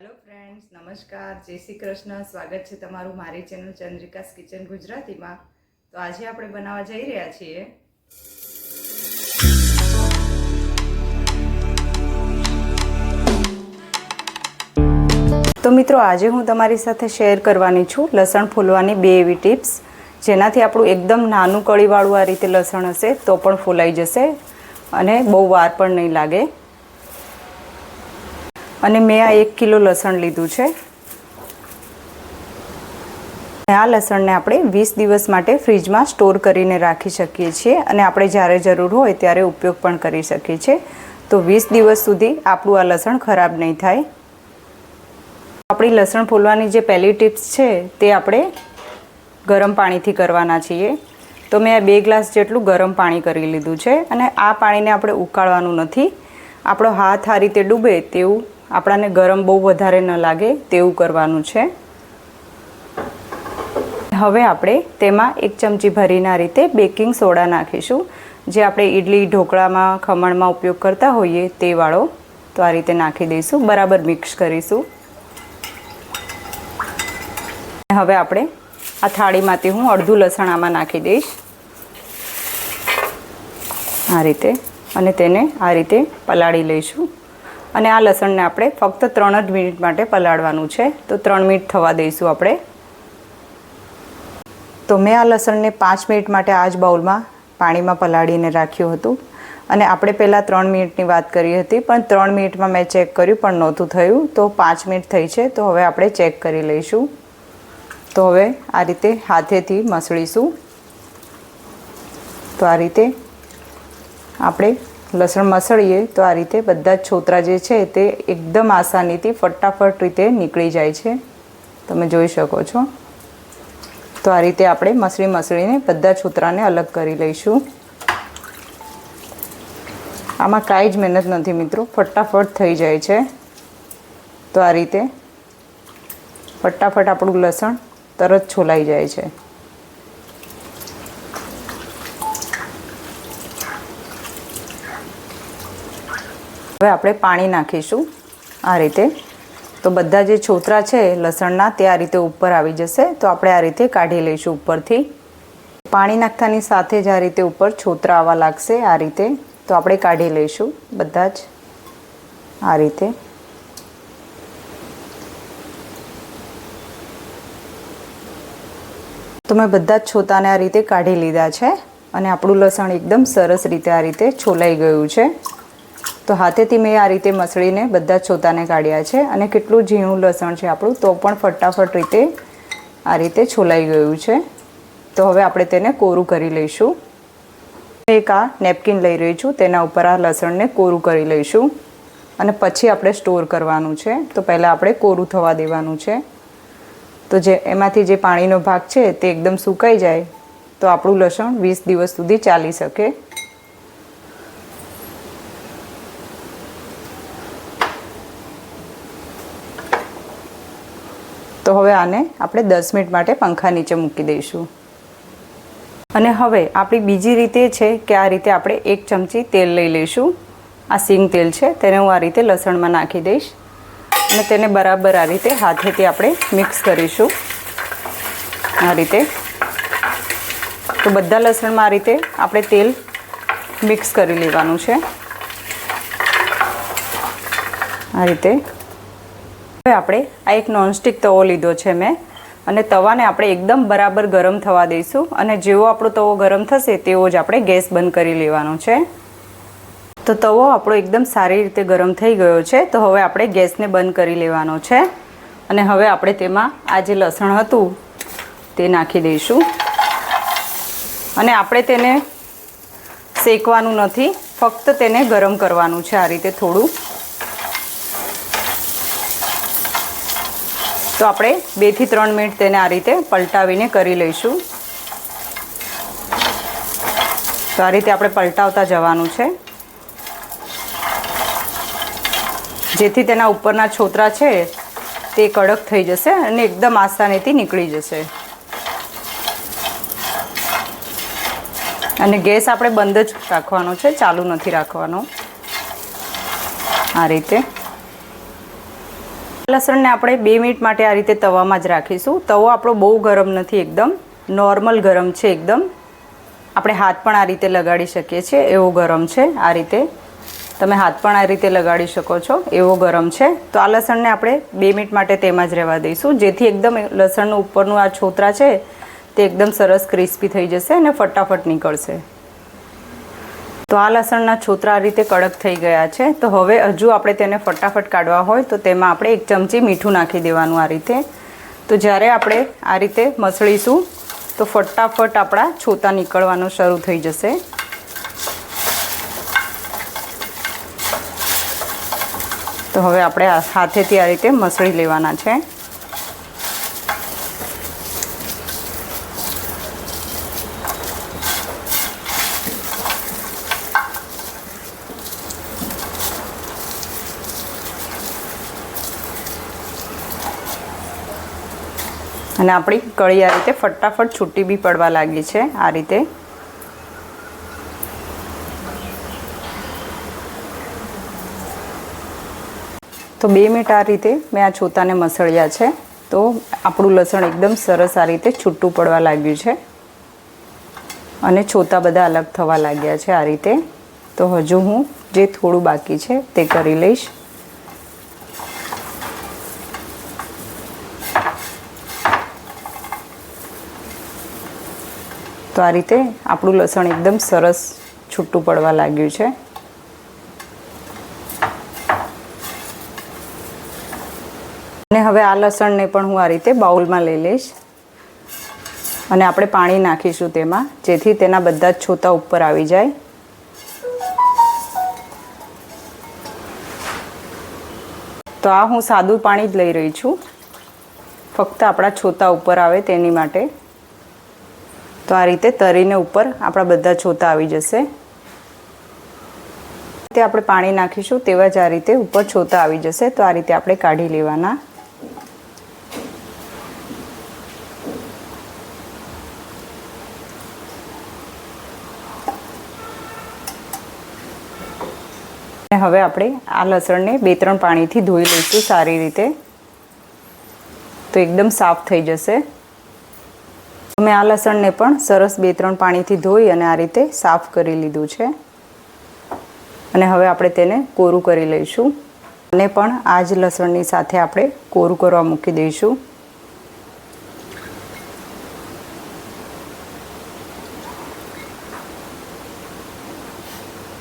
Hello friends નમસ્કાર, જય શ્રી કૃષ્ણ, સ્વાગત છે તમારું મારી ચેનલ ચંદ્રિકાસ કિચન ગુજરાતીમાં. તો આજે આપણે બનાવવા જઈ રહ્યા છીએ. તો મિત્રો, આજે હું તમારી સાથે શેર કરવાની છું લસણ ફૂલવાની બે એવી ટિપ્સ. જેનાથી આપણું એકદમ નાનું કળીવાળું આ રીતે લસણ હશે તો પણ ફૂલાઈ જશે અને બહુ વાર પણ નહીં લાગે. અને મેં આ એક કિલો લસણ લીધું છે. આ લસણને આપણે વીસ દિવસ માટે ફ્રીજમાં સ્ટોર કરીને રાખી શકીએ છીએ અને આપણે જ્યારે જરૂર હોય ત્યારે ઉપયોગ પણ કરી શકીએ છીએ. તો વીસ દિવસ સુધી આપણું આ લસણ ખરાબ નહીં થાય. આપણી લસણ ફોલવાની જે પહેલી ટિપ્સ છે તે આપણે ગરમ પાણીથી કરવાના છીએ. તો મેં આ બે ગ્લાસ જેટલું ગરમ પાણી કરી લીધું છે અને આ પાણીને આપણે ઉકાળવાનું નથી. આપણો હાથ આ રીતે ડૂબે તેવું આપણાને ગરમ બહુ વધારે ન લાગે તેવું કરવાનું છે. હવે આપણે તેમાં એક ચમચી ભરીને રીતે બેકિંગ સોડા નાખીશું. જે આપણે ઇડલી ઢોકળામાં, ખમણમાં ઉપયોગ કરતા હોઈએ તે વાળો તો આ રીતે નાખી દઈશું. બરાબર મિક્સ કરીશું. હવે આપણે આ થાળીમાંથી હું અડધું લસણ આમાં નાખી દઈશ. આ રીતે. અને તેને આ રીતે પલાળી લઈશું. અને આ લસણને આપણે ફક્ત ત્રણ જ મિનિટ માટે પલાળવાનું છે. તો ત્રણ મિનિટ થવા દઈશું આપણે. તો મેં આ લસણને પાંચ મિનિટ માટે આ જ બાઉલમાં પાણીમાં પલાળીને રાખ્યું હતું. અને આપણે પહેલાં ત્રણ મિનિટની વાત કરી હતી, પણ ત્રણ મિનિટમાં મેં ચેક કર્યું, પણ નહોતું થયું. તો પાંચ મિનિટ થઈ છે, તો હવે આપણે ચેક કરી લઈશું. તો હવે આ રીતે હાથેથી મસળીશું. તો આ રીતે આપણે લસણ મસળીએ, તો આ રીતે બધા જ છોતરા જે છે તે એકદમ આસાનીથી ફટાફટ રીતે નીકળી જાય છે. તમે જોઈ શકો છો. તો આ રીતે આપણે મસળી મસળીને બધા છોતરાને અલગ કરી લઈશું. આમાં કાંઈ જ મહેનત નથી મિત્રો, ફટાફટ થઈ જાય છે. તો આ રીતે ફટાફટ આપણું લસણ તરત છોલાઈ જાય છે. હવે આપણે પાણી નાખીશું આ રીતે. તો બધા જે છોતરા છે લસણના તે આ રીતે ઉપર આવી જશે. તો આપણે આ રીતે કાઢી લઈશું ઉપરથી. પાણી નાખતાની સાથે જ આ રીતે ઉપર છોતરા આવવા લાગશે આ રીતે. તો આપણે કાઢી લઈશું બધા જ આ રીતે. તો મેં બધા જ છોતાને આ રીતે કાઢી લીધા છે. અને આપણું લસણ એકદમ સરસ રીતે આ રીતે છોલાઈ ગયું છે. તો હાથેથી મેં આ રીતે મસળીને બધા છોતાને કાઢ્યા છે અને કેટલું ઝીણું લસણ છે આપણું, તો પણ ફટાફટ રીતે આ રીતે છોલાઈ ગયું છે. તો હવે આપણે તેને કોરું કરી લઈશું. એક આ નેપકિન લઈ રહી છું, તેના ઉપર આ લસણને કોરું કરી લઈશું. અને પછી આપણે સ્ટોર કરવાનું છે. તો પહેલાં આપણે કોરું થવા દેવાનું છે. તો જે એમાંથી જે પાણીનો ભાગ છે, તે એકદમ સુકાઈ જાય, તો આપણું લસણ વીસ દિવસ સુધી ચાલી શકે. તો હવે આને આપણે દસ મિનિટ માટે પંખા નીચે મૂકી દઈશું. અને હવે આપણી બીજી રીતે છે કે આ રીતે આપણે એક ચમચી તેલ લઈ લઈશું. આ સિંગ તેલ છે, તેને હું આ રીતે લસણમાં નાખી દઈશ. અને તેને બરાબર આ રીતે હાથેથી આપણે મિક્સ કરીશું. આ રીતે. તો બધા લસણમાં આ રીતે આપણે તેલ મિક્સ કરી લેવાનું છે. આ રીતે. હવે આપણે આ એક નોનસ્ટિક તવો લીધો છે મેં. અને તવાને આપણે એકદમ બરાબર ગરમ થવા દઈશું. અને જેવો આપણો તવો ગરમ થશે, તેવો જ આપણે ગેસ બંધ કરી લેવાનો છે. તો તવો આપણો એકદમ સારી રીતે ગરમ થઈ ગયો છે. તો હવે આપણે ગેસને બંધ કરી લેવાનો છે. અને હવે આપણે તેમાં આ જે લસણ હતું, તે નાખી દઈશું. અને આપણે તેને શેકવાનું નથી, ફક્ત તેને ગરમ કરવાનું છે આ રીતે થોડું. તો આપણે બેથી ત્રણ મિનિટ તેને આ રીતે પલટાવીને કરી લઈશું. તો આ રીતે આપણે પલટાવતા જવાનું છે. જેથી તેના ઉપરના છોતરા છે તે કડક થઈ જશે અને એકદમ આસાનીથી નીકળી જશે. અને ગેસ આપણે બંધ જ રાખવાનો છે, ચાલુ નથી રાખવાનો. આ રીતે. લસણને આપણે બે મિનિટ માટે આ રીતે તવામાં જ રાખીશું. તવો આપણો બહુ ગરમ નથી એકદમ. નોર્મલ ગરમ છે એકદમ. આપણે હાથ પણ આ રીતે લગાડી શકીએ છીએ. એવો ગરમ છે આ રીતે. તમે હાથ પણ આ રીતે લગાડી શકો છો. એવો ગરમ છે. તો આ લસણને આપણે બે મિનિટ માટે તેમાં જ રહેવા દઈશું. જેથી એકદમ લસણનું ઉપરનું આ છોતરા છે તે એકદમ સરસ ક્રિસ્પી થઈ જશે અને ફટાફટ નીકળશે. તો આ લસણના છોતરા આ રીતે કડક થઈ ગયા છે. તો હવે હજુ આપણે તેને ફટાફટ કાઢવા હોય તો તેમાં આપણે એક ચમચી મીઠું નાખી દેવાનું આ રીતે. તો જ્યારે આપણે આ રીતે મસળીશું, તો ફટાફટ આપણા છોતા નીકળવાનું શરૂ થઈ જશે. તો હવે આપણે હાથેથી આ રીતે મસળી લેવાના છે. અને આપણી કળી આ રીતે ફટાફટ છૂટી બી પડવા લાગી છે આ રીતે. તો બે મિનિટ આ રીતે મેં આ છોતાને મસળ્યા છે. તો આપણું લસણ એકદમ સરસ આ રીતે છૂટું પડવા લાગ્યું છે. અને છોતા બધા અલગ થવા લાગ્યા છે આ રીતે. તો હજુ હું જે થોડું બાકી છે તે કરી લઈશ. તો આ રીતે આપણું લસણ એકદમ સરસ છૂટું પડવા લાગ્યું છે. અને હવે આ લસણને પણ હું આ રીતે બાઉલમાં લઈ લઈશ. અને આપણે પાણી નાખીશું તેમાં, જેથી તેના બધા જ છોતા ઉપર આવી જાય. તો આ હું સાદું પાણી જ લઈ રહી છું. ફક્ત આપણા છોતા ઉપર આવે તેની માટે. તો આ રીતે તરીને ઉપર આપણા બધા છોતા આવી જશે. તે આપણે પાણી નાખીશું તેવા જ આ રીતે ઉપર છોતા આવી જશે. તો આ રીતે આપણે કાઢી લેવાના. હવે આપણે આ લસણને બે ત્રણ પાણીથી ધોઈ લઈશું સારી રીતે. તો એકદમ સાફ થઈ જશે. મેં આ લસણને પણ સરસ બે ત્રણ પાણીથી ધોઈ અને આ રીતે સાફ કરી લીધું છે. અને હવે આપણે તેને કોરું કરી લઈશું. અને પણ આ જ લસણની સાથે આપણે કોરું કરવા મૂકી દઈશું.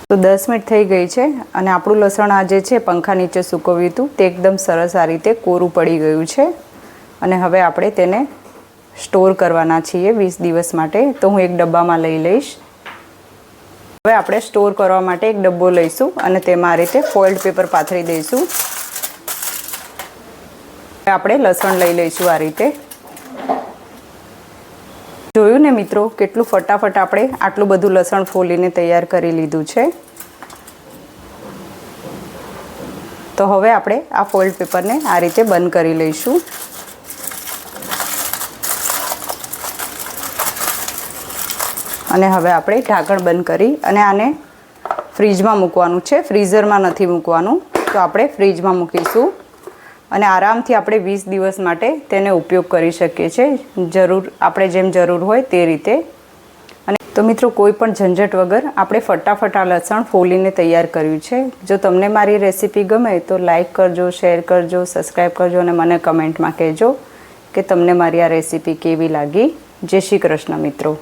તો દસ મિનિટ થઈ ગઈ છે અને આપણું લસણ આ જે છે પંખા નીચે સૂકવ્યું હતું તે એકદમ સરસ આ રીતે કોરું પડી ગયું છે. અને હવે આપણે તેને સ્ટોર કરવાના છીએ વીસ દિવસ માટે, તો હું એક ડબ્બામાં લઈ લઈશ. હવે આપણે સ્ટોર કરવા માટે એક ડબ્બો લઈશું અને તેમાં આ રીતે ફોઇલ્ડ પેપર પાથરી દઈશું. આપણે લસણ લઈ લઈશું આ રીતે. જોયું ને મિત્રો, કેટલું ફટાફટ આપણે આટલું બધું લસણ ફોલીને તૈયાર કરી લીધું છે. તો હવે આપણે આ ફોલ્ડ પેપરને આ રીતે બંધ કરી લઈશું. અને હવે આપણે ઢાંકણ બંધ કરી અને આને ફ્રીજમાં મૂકવાનું છે. ફ્રીઝરમાં નથી મૂકવાનું. તો આપણે ફ્રીજમાં મૂકીશું. અને આરામથી આપણે વીસ દિવસ માટે તેને ઉપયોગ કરી શકીએ છીએ. જરૂર, આપણે જેમ જરૂર હોય તે રીતે. અને તો મિત્રો, કોઈ પણ ઝંઝટ વગર આપણે ફટાફટ આ લસણ ફોલીને તૈયાર કર્યું છે. જો તમને મારી રેસીપી ગમે તો લાઇક કરજો, શેર કરજો સબસ્ક્રાઈબ કરજો અને મને કમેન્ટમાં કહેજો કે તમને મારી આ રેસીપી કેવી લાગી. જય શ્રી કૃષ્ણ મિત્રો.